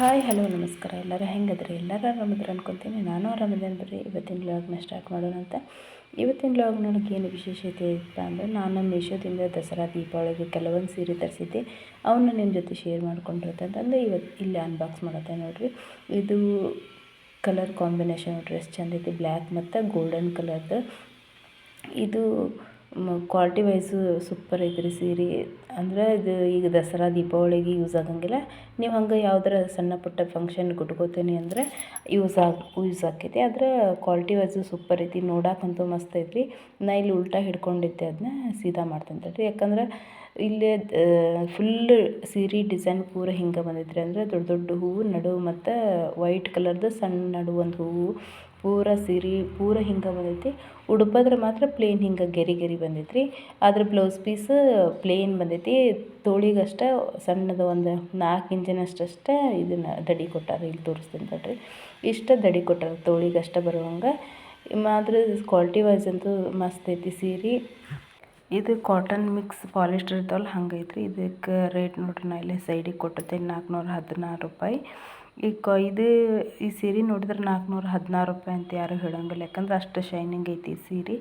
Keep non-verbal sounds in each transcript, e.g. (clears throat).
Hi, hello, ನಮಸ್ಕಾರ. ಎಲ್ಲರೂ ಹೆಂಗದ್ರಿ? ಎಲ್ಲರೂ ಆರಾಮಿದ್ರು ಅನ್ಕೊತೀನಿ. ನಾನು ಆರಾಮಿದ್ದೇನೆ ಬರ್ರಿ ಇವತ್ತಿನ ಲಾಗ್ನ ಸ್ಟಾರ್ಟ್ ಮಾಡೋಣ ಅಂತ. ಇವತ್ತಿನ ಲಾಗ್ ನನಗೆ ಏನು ವಿಶೇಷತೆ ಇತ್ತ ಅಂದರೆ ನಾನು ಮೀಶೋದಿಂದ ದಸರಾ, ದೀಪಾವಳಿಗೆ ಕೆಲವೊಂದು ಸೀರೆ ತರಿಸಿದ್ದೆ. ಅವನ್ನ ನಿಮ್ಮ ಜೊತೆ ಶೇರ್ ಮಾಡ್ಕೊಂಡಿರುತ್ತೆ ಅಂತಂದು ಇವತ್ತು ಇಲ್ಲಿ ಅನ್ಬಾಕ್ಸ್ ಮಾಡುತ್ತೆ ನೋಡಿರಿ. ಇದು ಕಲರ್ ಕಾಂಬಿನೇಷನ್ ಡ್ರೆಸ್ ಚಂದ ಐತಿ ಬ್ಲ್ಯಾಕ್ ಮತ್ತು ಗೋಲ್ಡನ್ ಕಲರ್ದು ಇದು ಕ್ವಾಲಿಟಿ ವೈಸು ಸೂಪರ್ ಐತ್ರಿ ಸೀರೆ. ಅಂದ್ರೆ ಇದು ಈಗ ದಸರಾ, ದೀಪಾವಳಿಗೆ ಯೂಸ್ ಆಗಂಗಿಲ್ಲ. ನೀವು ಹಂಗೆ ಯಾವ್ದಾರ ಸಣ್ಣ ಪುಟ್ಟ ಫಂಕ್ಷನ್ ಉಟ್ಕೋತೀನಿ ಅಂದರೆ ಯೂಸ್ ಆಗಿ ಯೂಸ್ ಆಕೈತಿ. ಆದ್ರೆ ಕ್ವಾಲಿಟಿ ವೈಸು ಸೂಪರ್ ಐತಿ ನೋಡಕ್ಕಂತೂ ಮಸ್ತ್ ಐತಿ ನಾ ಇಲ್ಲಿ ಉಲ್ಟಾ ಹಿಡ್ಕೊಂಡಿದ್ದೆ ಅದನ್ನ ಸೀದಾ ಮಾಡ್ತೀನಿ ತಡ್ರಿ. ಯಾಕಂದ್ರೆ ಇಲ್ಲಿ ಫುಲ್ ಸೀರೆ ಡಿಸೈನ್ ಪೂರ ಹಿಂಗೆ ಬಂದೈತ್ರಿ. ಅಂದರೆ ದೊಡ್ಡ ದೊಡ್ಡ ಹೂವು, ನಡು ಮತ್ತು ವೈಟ್ ಕಲರ್ದು ಸಣ್ಣ ನಡು ಒಂದು ಹೂವು. ಪೂರ ಸೀರೆ, ಪೂರ ಹಿಂಗೆ ಬಂದೈತಿ. ಉಡುಪದ್ರೆ ಮಾತ್ರ ಪ್ಲೇನ್ ಹಿಂಗೆ ಗೆರಿ ಗೆರಿ ಬಂದೈತ್ರಿ. ಅದ್ರ ಬ್ಲೌಸ್ ಪೀಸ್ ಪ್ಲೇನ್ ಬಂದೈತಿ. ತೋಳಿಗಷ್ಟೇ ಸಣ್ಣದು ಒಂದು ನಾಲ್ಕು ಇಂಚಿನಷ್ಟಷ್ಟೇ ಇದನ್ನು ದಡಿ ಕೊಟ್ಟಾರ, ಇಲ್ಲಿ ತೋರಿಸ್ತೀನಿ ತಡ್ರಿ. ಇಷ್ಟ ದಡಿ ಕೊಟ್ಟಾರೆ ತೋಳಿಗಷ್ಟೇ ಬರುವಂಗೆ. ಮಾತ್ರ ಕ್ವಾಲಿಟಿ ವೈಸ್ ಅಂತೂ ಮಸ್ತ್ ಐತಿ ಸೀರೆ. ಇದು ಕಾಟನ್ ಮಿಕ್ಸ್ ಪಾಲಿಸ್ಟರ್ ಇರ್ತಾವಲ್ಲ, ಹಂಗೈತ್ರಿ. ಇದಕ್ಕೆ ರೇಟ್ ನೋಡ್ರಿ ನಾ ಇಲ್ಲಿ ಸೈಡಿಗೆ ಕೊಟ್ಟಿರ್ತೀನಿ ನಾಲ್ಕುನೂರ ಹದಿನಾರು ರೂಪಾಯಿ. ಈ ಕ ಇದು ಈ ಸೀರೆ ನೋಡಿದ್ರೆ ನಾಲ್ಕುನೂರ, ಹದಿನಾರು ರೂಪಾಯಿ ಅಂತ ಯಾರೂ ಹೇಳೋಂಗಿಲ್ಲ. ಯಾಕಂದ್ರೆ ಅಷ್ಟು ಶೈನಿಂಗ್ ಐತಿ ಈ ಸೀರೆ.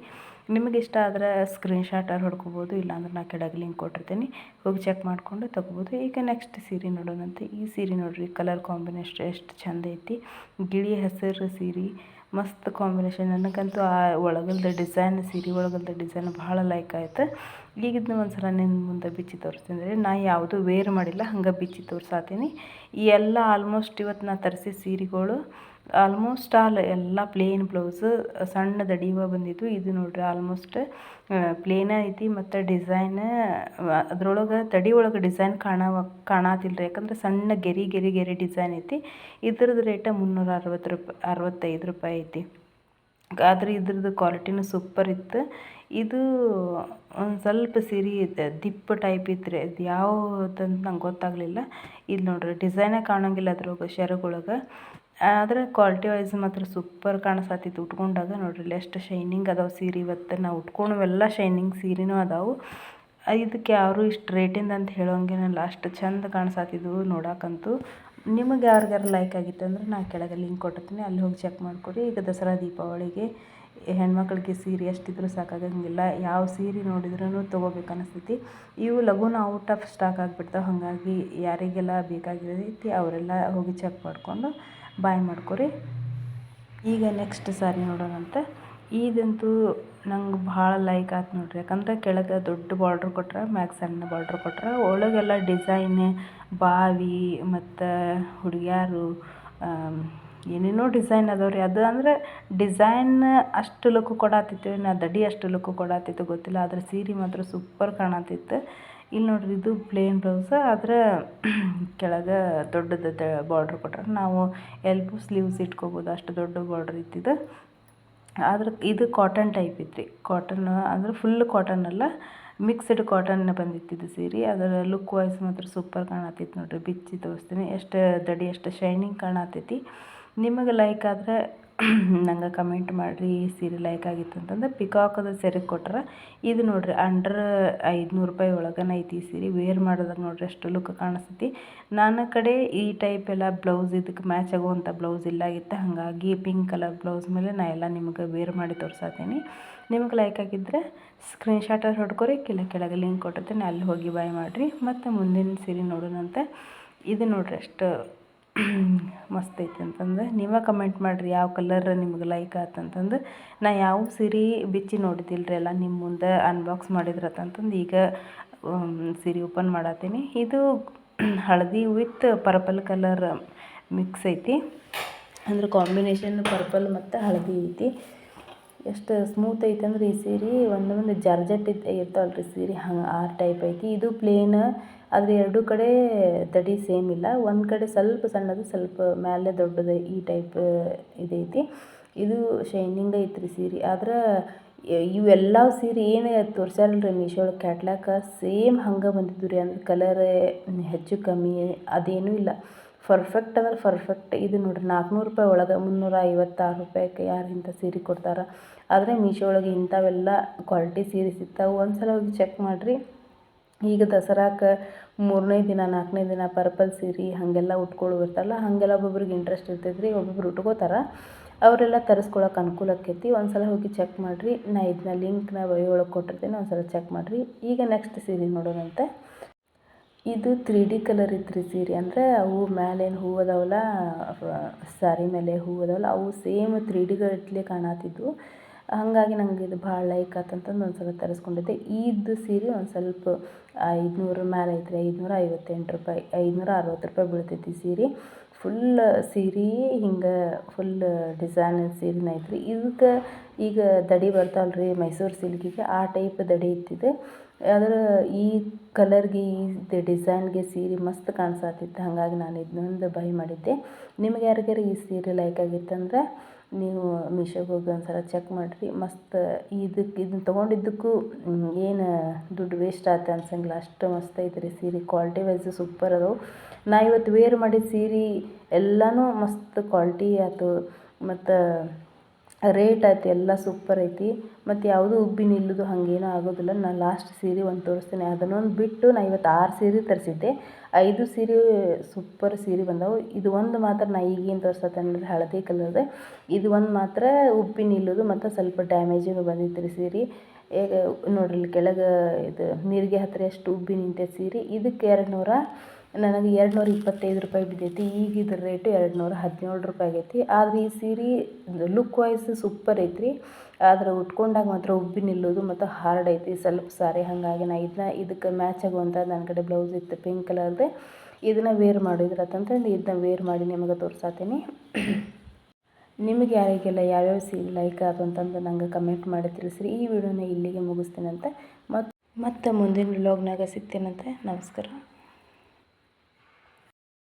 ನಿಮಗೆ ಇಷ್ಟ ಆದ್ರೆ ಸ್ಕ್ರೀನ್ ಶಾಟಾರು ಹೊಡ್ಕೊಬೋದು, ಇಲ್ಲಾಂದ್ರೆ ನಾ ಕೆಳಗೆ ಲಿಂಕ್ ಕೊಟ್ಟಿರ್ತೀನಿ. ಹೋಗಿ ಚೆಕ್ ಮಾಡಿಕೊಂಡು ತಗೋಬೋದು. ಈಗ ನೆಕ್ಸ್ಟ್ ಸೀರೆ ನೋಡೋಣಂತೆ. ಈ ಸೀರೆ ನೋಡಿರಿ ಕಲರ್ ಕಾಂಬಿನೇಷನ್ ಎಷ್ಟು ಚಂದ ಐತಿ. ಗಿಳಿ ಹಸಿರು ಸೀರೆ. ಮಸ್ತ್ ಕಾಂಬಿನೇಷನ್ ನನಗಂತೂ ಆ ಒಳಗಲ್ದ ಡಿಸೈನ್ ಸೀರೆ ಒಳಗಲ್ದ ಡಿಸೈನ್ ಭಾಳ ಲೈಕ್ ಆಯ್ತು. ಈಗ ಇದನ್ನ ಒಂದು ಸಲ ನಿನ್ನ ಮುಂದೆ ಬಿಚ್ಚಿ ತೋರಿಸ್ತೀನಿ ನಾ ಯಾವುದೂ ವೇರ್ ಮಾಡಿಲ್ಲ, ಹಂಗೆ ಬಿಚ್ಚಿ ತೋರ್ಸಾತೀನಿ. ಈ ಎಲ್ಲ ಆಲ್ಮೋಸ್ಟ್ ಇವತ್ತು ನಾ ತರಿಸಿದ ಸೀರೆಗಳು ಆಲ್ಮೋಸ್ಟ್ ಆಲ್ ಎಲ್ಲ ಪ್ಲೇನ್ ಬ್ಲೌಸ್ ಸಣ್ಣ ದಡಿವ ಬಂದಿದ್ದು ಇದು ನೋಡ್ರಿ ಆಲ್ಮೋಸ್ಟ್ ಪ್ಲೇನ ಐತಿ ಮತ್ತು ಡಿಸೈನ್ ಅದ್ರೊಳಗೆ ತಡಿ ಒಳಗೆ ಡಿಸೈನ್ ಕಾಣವ ಕಾಣತಿಲ್ಲ ರೀ ಯಾಕಂದ್ರೆ ಸಣ್ಣ ಗೆರಿ ಗೆರಿ ಗೆರಿ ಡಿಸೈನ್ ಐತಿ. ಇದ್ರದ್ದು ರೇಟ ಮುನ್ನೂರ ಅರವತ್ತು ರೂಪಾಯಿ ಅರವತ್ತೈದು ರೂಪಾಯಿ ಐತಿ. ಆದರೆ ಇದ್ರದ್ದು ಕ್ವಾಲಿಟಿನೂ ಸೂಪರ್ ಇತ್ತು. ಇದು ಒಂದು ಸ್ವಲ್ಪ ಸಿರಿ ಇದೆ ದಿಪ್ಪ ಟೈಪ್ ಇತ್ತು ರೀ ಅದು ಯಾವುದಂತ ನಂಗೆ ಗೊತ್ತಾಗಲಿಲ್ಲ. ಇದು ನೋಡ್ರಿ ಡಿಸೈನೇ ಕಾಣೋಂಗಿಲ್ಲ ಅದ್ರೊಳಗೆ, ಶರಗೊಳಗೆ. ಆದರೆ ಕ್ವಾಲಿಟಿ ವೈಸ್ ಮಾತ್ರ ಸೂಪರ್ ಕಾಣಿಸತ್ತಿತ್ತು ಉಟ್ಕೊಂಡಾಗ ನೋಡ್ರಿ ಎಷ್ಟು ಶೈನಿಂಗ್ ಅದಾವೆ ಸೀರೆ ಇವತ್ತು. ನಾವು ಉಟ್ಕೊಳವೆಲ್ಲ ಶೈನಿಂಗ್ ಸೀರೆನೂ ಅದಾವು. ಇದಕ್ಕೆ ಯಾರು ಇಷ್ಟು ರೇಟಿಂದ ಅಂತ ಹೇಳೋಂಗೇನಲ್ಲ ಅಷ್ಟು ಚಂದ ಕಾಣಿಸತ್ತಿದ್ವು ನೋಡಕ್ಕಂತೂ ನಿಮಗೆ ಯಾರಿಗಾರು ಲೈಕ್ ಆಗಿತ್ತು ಅಂದ್ರೆ ನಾ ಕೆಳಗೆ ಲಿಂಕ್ ಕೊಟ್ಟಿರ್ತೀನಿ. ಅಲ್ಲಿ ಹೋಗಿ ಚೆಕ್ ಮಾಡಿಕೊಡಿ. ಈಗ ದಸರಾ ದೀಪಾವಳಿಗೆ ಹೆಣ್ಮಕ್ಳಿಗೆ ಸೀರೆ ಎಷ್ಟಿದ್ರೂ ಸಾಕಾಗಂಗಿಲ್ಲ. ಯಾವ ಸೀರೆ ನೋಡಿದ್ರೂ ತೊಗೋಬೇಕು ಅನಿಸ್ತೈತಿ. ಇವು ಲಘುನ ಔಟ್ ಆಫ್ ಸ್ಟಾಕ್ ಆಗಿಬಿಡ್ತಾವೆ. ಹಾಗಾಗಿ ಯಾರಿಗೆಲ್ಲ ರೀತಿ ಅವರೆಲ್ಲ ಹೋಗಿ ಚೆಕ್ ಮಾಡಿಕೊಂಡು ಬಾಯ್ ಮಾಡ್ಕೊರಿ. ಈಗ ನೆಕ್ಸ್ಟ್ ಸಾರಿ ನೋಡೋಣಂತೆ. ಇದಂತೂ ನಂಗೆ ಭಾಳ ಲೈಕ್ ಆಯ್ತು ನೋಡ್ರಿ. ಯಾಕಂದ್ರೆ ಕೆಳಗೆ ದೊಡ್ಡ ಬಾರ್ಡ್ರ್ ಕೊಟ್ರೆ, ಮ್ಯಾಗ ಸಣ್ಣ ಬಾರ್ಡ್ರ್ ಕೊಟ್ರೆ, ಒಳಗೆಲ್ಲ ಡಿಸೈನ್ ಬಾವಿ ಮತ್ತು ಹುಡುಗ್ಯಾರು ಏನೇನೋ ಡಿಸೈನ್ ಅದಾವೆ ರೀ. ಅದು ಅಂದರೆ ಡಿಸೈನ್ ಅಷ್ಟು ಲುಕ್ ಕೊಡತ್ತಿತ್ತು ನಾ ದಡಿ ಅಷ್ಟು ಲುಕ್ ಕೊಡತ್ತಿತ್ತು ಗೊತ್ತಿಲ್ಲ. ಆದರೆ ಸೀರೆ ಮಾತ್ರ ಸೂಪರ್ ಕಾಣತ್ತಿತ್ತು ಇಲ್ಲಿ ನೋಡ್ರಿ ಇದು ಪ್ಲೇನ್ ಬ್ಲೌಸ್ ಆದ್ರೆ ಕೆಳಗೆ ದೊಡ್ಡದು ಬಾರ್ಡ್ರ್ ಕೊಟ್ಟರೆ. ನಾವು ಎಲ್ಬು ಸ್ಲೀವ್ಸ್ ಇಟ್ಕೋಬೋದು, ಅಷ್ಟು ದೊಡ್ಡ ಬಾರ್ಡ್ರ್ ಇತ್ತಿದ್ದು ಆದ್ರೆ ಇದು ಕಾಟನ್ ಟೈಪ್ ಇತ್ತು ಕಾಟನ್ ಅಂದ್ರೆ ಫುಲ್ ಕಾಟನ್ ಅಲ್ಲ. ಮಿಕ್ಸ್ಡ್ ಕಾಟನ್ ಬಂದಿತ್ತು ಇದು ಸೀರೆ. ಅದರ ಲುಕ್ ವೈಸ್ ಮಾತ್ರ ಸೂಪರ್ ಕಾಣತ್ತಿತ್ತು ನೋಡ್ರಿ. ಬಿಚ್ಚಿ ತೋರಿಸ್ತೀನಿ. ಎಷ್ಟು ದಡಿ, ಎಷ್ಟು ಶೈನಿಂಗ್ ಕಾಣತ್ತೈತಿ ನಿಮಗೆ ಲೈಕ್ ಆದರೆ ನಂಗೆ ಕಮೆಂಟ್ ಮಾಡಿರಿ, ಈ ಸೀರೆ ಲೈಕ್ ಆಗಿತ್ತು ಅಂತಂದ್ರೆ ಪಿಕಾಕದ ಸೆರೆ ಕೊಟ್ರೆ. ಇದು ನೋಡಿರಿ ಅಂಡ್ರ್ ಐದುನೂರು ರೂಪಾಯಿ ಒಳಗನ ಐತಿ ಈ ಸೀರೆ. ವೇರ್ ಮಾಡಿದಾಗ ನೋಡಿರಿ ಅಷ್ಟು ಲುಕ್ ಕಾಣಿಸ್ತೈತಿ. ನನ್ನ ಕಡೆ ಈ ಟೈಪ್ ಎಲ್ಲ ಬ್ಲೌಸ್ ಇದಕ್ಕೆ ಮ್ಯಾಚ್ ಆಗುವಂಥ ಬ್ಲೌಸ್ ಇಲ್ಲಾಗಿತ್ತು ಹಾಗಾಗಿ ಪಿಂಕ್ ಕಲರ್ ಬ್ಲೌಸ್ ಮೇಲೆ ನಾ ಎಲ್ಲ ನಿಮಗೆ ವೇರ್ ಮಾಡಿ ತೋರ್ಸತ್ತೀನಿ ನಿಮಗೆ ಲೈಕ್ ಆಗಿದ್ದರೆ ಸ್ಕ್ರೀನ್ ಅಲ್ಲಿ ಹೊಡ್ಕೊರಿ ಕೆಲ ಕೆಳಗೆ ಲಿಂಕ್ ಕೊಟ್ಟಿರ್ತೀನಿ. ಅಲ್ಲಿ ಹೋಗಿ ಬಾಯ್ ಮಾಡಿರಿ. ಮತ್ತು ಮುಂದಿನ ಸೀರೆ ನೋಡೋಣಂತೆ. ಇದು ನೋಡ್ರಿ ಅಷ್ಟು (clears throat) ಮಸ್ತ್ ಐತಿ ಅಂತಂದು ನೀವೇ ಕಮೆಂಟ್ ಮಾಡಿರಿ ಯಾವ ಕಲರ್ ನಿಮ್ಗೆ ಲೈಕ್ ಆತಂತಂದು ನಾ ಯಾವ ಸೀರೆ ಬಿಚ್ಚಿ ನೋಡಿದ್ದಿಲ್ಲ ರೀ ಎಲ್ಲ ನಿಮ್ಮ ಮುಂದೆ ಅನ್ಬಾಕ್ಸ್ ಮಾಡಿದ್ರತಂತಂದು ಈಗ ಸೀರೆ ಓಪನ್ ಮಾಡತ್ತೀನಿ ಇದು (clears throat) ಹಳದಿ ವಿತ್ ಪರ್ಪಲ್ ಕಲರ್ ಮಿಕ್ಸ್ ಐತಿ. ಅಂದ್ರೆ ಕಾಂಬಿನೇಷನ್ ಪರ್ಪಲ್ ಮತ್ತು ಹಳದಿ ಐತಿ. ಎಷ್ಟು ಸ್ಮೂತ್ ಐತೆ ಅಂದ್ರೆ ಈ ಸೀರೆ. ಒಂದು ಒಂದು ಜಾರ್ಜೆಟ್ ಇರ್ತಾವಲ್ಲ ರೀ ಸೀರೆ. ಹಂಗೆ ಆ ಟೈಪ್ ಐತಿ. ಇದು ಪ್ಲೇನ್ ಆದರೆ ಎರಡೂ ಕಡೆ ತಡಿ ಸೇಮ್ ಇಲ್ಲ. ಒಂದು ಕಡೆ ಸ್ವಲ್ಪ ಸಣ್ಣದು, ಸ್ವಲ್ಪ ಮೇಲೆ ದೊಡ್ಡದು ಈ ಟೈಪ್ ಇದೈತಿ ಇದು ಶೈನಿಂಗ್ ಐತ್ರಿ ಸೀರೆ. ಆದ್ರೆ ಇವೆಲ್ಲ ಸೀರೆ ಏನು ತೋರಿಸಲ್ಲ ರೀ ಮೀಶೋ ಒಳಗೆ ಕ್ಯಾಟ್ಲಾಕ ಸೇಮ್ ಹಂಗೆ ಬಂದಿದ್ದು ರೀ ಅಂದ್ರೆ ಕಲರ್ ಹೆಚ್ಚು ಕಮ್ಮಿ, ಅದೇನೂ ಇಲ್ಲ. ಪರ್ಫೆಕ್ಟ್ ಅಂದ್ರೆ ಪರ್ಫೆಕ್ಟ್ ಇದು ನೋಡಿರಿ, ನಾಲ್ಕುನೂರು ರೂಪಾಯಿ ಒಳಗೆ ಮುನ್ನೂರ ಐವತ್ತಾರು ರೂಪಾಯಿಗೆ ಯಾರು ಇಂಥ ಸೀರೆ ಕೊಡ್ತಾರೆ. ಆದರೆ ಮೀಶೋ ಒಳಗೆ ಇಂಥವೆಲ್ಲ ಕ್ವಾಲಿಟಿ ಸೀರೆ ಸಿಗ್ತಾವೆ. ಒಂದು ಸಲ ಹೋಗಿ ಚೆಕ್ ಮಾಡಿರಿ. ಈಗ ದಸರಾಕ್ಕೆ ಮೂರನೇ ದಿನ, ನಾಲ್ಕನೇ ದಿನ ಪರ್ಪಲ್ ಸೀರೆ ಹಾಗೆಲ್ಲ ಉಟ್ಕೊಳ್ಳೋ ಇರ್ತಾರಲ್ಲ, ಹಾಗೆಲ್ಲ ಒಬ್ಬೊಬ್ರಿಗೆ ಇಂಟ್ರೆಸ್ಟ್ ಇರ್ತೈತೆ ರೀ ಒಬ್ಬೊಬ್ರು ಉಟ್ಕೋತಾರೆ. ಅವರೆಲ್ಲ ತರಿಸ್ಕೊಳಕ್ಕೆ ಅನುಕೂಲ ಆಕೈತಿ ಒಂದು ಸಲ ಹೋಗಿ ಚೆಕ್ ಮಾಡಿರಿ. ನಾ ಇದನ್ನ ಲಿಂಕ್ನ ಬೈ ಒಳಗೆ ಕೊಟ್ಟಿರ್ತೀನಿ ಒಂದು ಸಲ ಚೆಕ್ ಮಾಡಿರಿ. ಈಗ ನೆಕ್ಸ್ಟ್ ಸೀರೆ ನೋಡೋಣಂತೆ. ಇದು ತ್ರೀ ಡಿ ಕಲರ್ ಇತ್ತು ರೀ ಸೀರೆ. ಅಂದರೆ ಅವು ಮ್ಯಾಲೇನು ಹೂವು ಅದಾವಲ್ಲ ಸಾರಿ ಮೇಲೆ ಹೂ ಅದಾವಲ್ಲ, ಅವು ಸೇಮ್ ತ್ರೀ ಡಿ ಗಟ್ಲೆ ಕಾಣತ್ತಿದ್ವು ಹಾಗಾಗಿ ನಂಗೆ ಇದು ಭಾಳ ಲೈಕ್ ಆತಂತಂದು ಒಂದು ಸಲ ತರಿಸ್ಕೊಂಡಿದ್ದೆ. ಇದು ಸೀರೆ ಒಂದು ಸ್ವಲ್ಪ ಐದುನೂರು ಮ್ಯಾಲೆ ಐತ್ರಿ, ಐದುನೂರ ಐವತ್ತೆಂಟು ರೂಪಾಯಿ, ಐದುನೂರ ಅರವತ್ತು ರೂಪಾಯಿ ಬೀಳ್ತೈತಿ ಸೀರೆ. ಫುಲ್ ಸೀರೆ ಹಿಂಗೆ ಫುಲ್ ಡಿಸೈನ್ ಸೀರೆನ ಐತ್ರಿ. ಇದಕ್ಕೆ ಈಗ ದಡಿ ಬರ್ತಾವಲ್ಲ ರೀ ಮೈಸೂರು ಸಿಲ್ಕಿಗೆ, ಆ ಟೈಪ್ ದಡಿ ಇತ್ತಿದೆ. ಆದ್ರೆ ಈ ಕಲರ್ಗೆ, ಈ ಡಿಸೈನ್ಗೆ ಸೀರೆ ಮಸ್ತ್ ಕಾಣಿಸತ್ತಿತ್ತು ಹಾಗಾಗಿ ನಾನು ಇದನ್ನೊಂದು ಬೈ ಮಾಡಿದ್ದೆ. ನಿಮ್ಗೆ ಯಾರಿಗಾರು ಈ ಸೀರೆ ಲೈಕ್ ಆಗಿತ್ತಂದ್ರೆ? ನೀವು ಮೀಶೋಗೆ ಹೋಗಿ ಒಂದು ಸಲ ಚೆಕ್ ಮಾಡಿರಿ. ಮಸ್ತ್ ಇದಕ್ಕೆ ಇದನ್ನ ತೊಗೊಂಡಿದ್ದಕ್ಕೂ ಏನು ದುಡ್ಡು ವೇಸ್ಟ್ ಆಯ್ತು ಅನ್ಸಂಗಿಲ್ಲ. ಅಷ್ಟು ಮಸ್ತ್ ಐತೆ ರೀ ಸೀರೆ. ಕ್ವಾಲಿಟಿ ವೈಸ್ ಸೂಪರ್ ಅದಾವೆ. ನಾ ಇವತ್ತು ವೇರ್ ಮಾಡಿದ ಸೀರೆ ಎಲ್ಲನೂ ಮಸ್ತ್ ಕ್ವಾಲಿಟಿ ಆಯ್ತು ಮತ್ತು ರೇಟ್ ಆಯ್ತು, ಎಲ್ಲ ಸೂಪರ್ ಐತಿ. ಮತ್ತು ಯಾವುದೂ ಉಬ್ಬಿ ನಿಲ್ಲೋದು ಹಾಗೇನು ಆಗೋದಿಲ್ಲ. ನಾನು ಲಾಸ್ಟ್ ಸೀರೆ ಒಂದು ತೋರಿಸ್ತೀನಿ. ಅದನ್ನೊಂದು ಬಿಟ್ಟು ನಾ ಇವತ್ತು ಆರು ಸೀರೆ ತರಿಸಿದ್ದೆ. ಐದು ಸೀರೆ ಸೂಪರ್ ಸೀರೆ ಬಂದವು. ಇದು ಒಂದು ಮಾತ್ರ ನಾ ಈಗೇನು ತೋರ್ಸತ್ತಂದ್ರೆ ಹಳದಿ ಕಲರ್ದು ಇದು ಒಂದು ಮಾತ್ರ ಉಬ್ಬಿ ನಿಲ್ಲೋದು ಮತ್ತು ಸ್ವಲ್ಪ ಡ್ಯಾಮೇಜಿಗೂ ಬಂದಿತ್ತು ರೀ ಸೀರೆ. ನೋಡ್ರಿ ಕೆಳಗೆ ಇದು, ನೀರಿಗೆ ಹತ್ತಿರ ಎಷ್ಟು ಉಬ್ಬಿ ನಿಂತೈತೆ ಸೀರೆ. ಇದಕ್ಕೆ ಎರಡು ನೂರ ನನಗೆ ಎರಡು ನೂರ ಇಪ್ಪತ್ತೈದು ರೂಪಾಯಿ ಬಿದ್ದೈತಿ, ಈಗ ಇದ್ರ ರೇಟ್ ಎರಡು ನೂರ ಹದಿನೇಳು ರೂಪಾಯಿ ಆಗೈತಿ. ಆದ್ರೆ ಈ ಸೀರೆ ಲುಕ್ ವೈಸ್ ಸೂಪರ್ ಐತ್ರಿ. ಆದ್ರೆ ಉಟ್ಕೊಂಡಾಗ ಮಾತ್ರ ಉಬ್ಬಿ ನಿಲ್ಲೋದು ಮತ್ತು ಹಾರ್ಡ್ ಐತಿ ಸ್ವಲ್ಪ ಸಾರಿ ಹಾಗಾಗಿ ನಾ ಇದನ್ನ ಇದಕ್ಕೆ ಮ್ಯಾಚ್ ಆಗುವಂಥ ನನ್ನ ಕಡೆ ಬ್ಲೌಸ್ ಇತ್ತು ಪಿಂಕ್ ಕಲರ್ದೆ ಇದನ್ನು ವೇರ್ ಮಾಡಿದ್ರೆ ಅಂತಂದ್ರೆ ಇದನ್ನ ವೇರ್ ಮಾಡಿ ನಿಮಗೆ ತೋರ್ಸಾತೀನಿ. ನಿಮಗೆ ಯಾರಿಗೆಲ್ಲ ಯಾವ್ಯಾವ ಸೀರೆ ಲೈಕ್ ಆಯ್ತು ಅಂತಂದು ನಂಗೆ ಕಮೆಂಟ್ ಮಾಡಿ ತಿಳಿಸ್ರಿ. ಈ ವಿಡಿಯೋನ ಇಲ್ಲಿಗೆ ಮುಗಿಸ್ತೀನಂತೆ. ಮತ್ತು ಮತ್ತೆ ಮುಂದಿನ ವ್ಲಾಗ್ನಾಗ ಸಿಗ್ತೀನಂತೆ. ನಮಸ್ಕಾರ.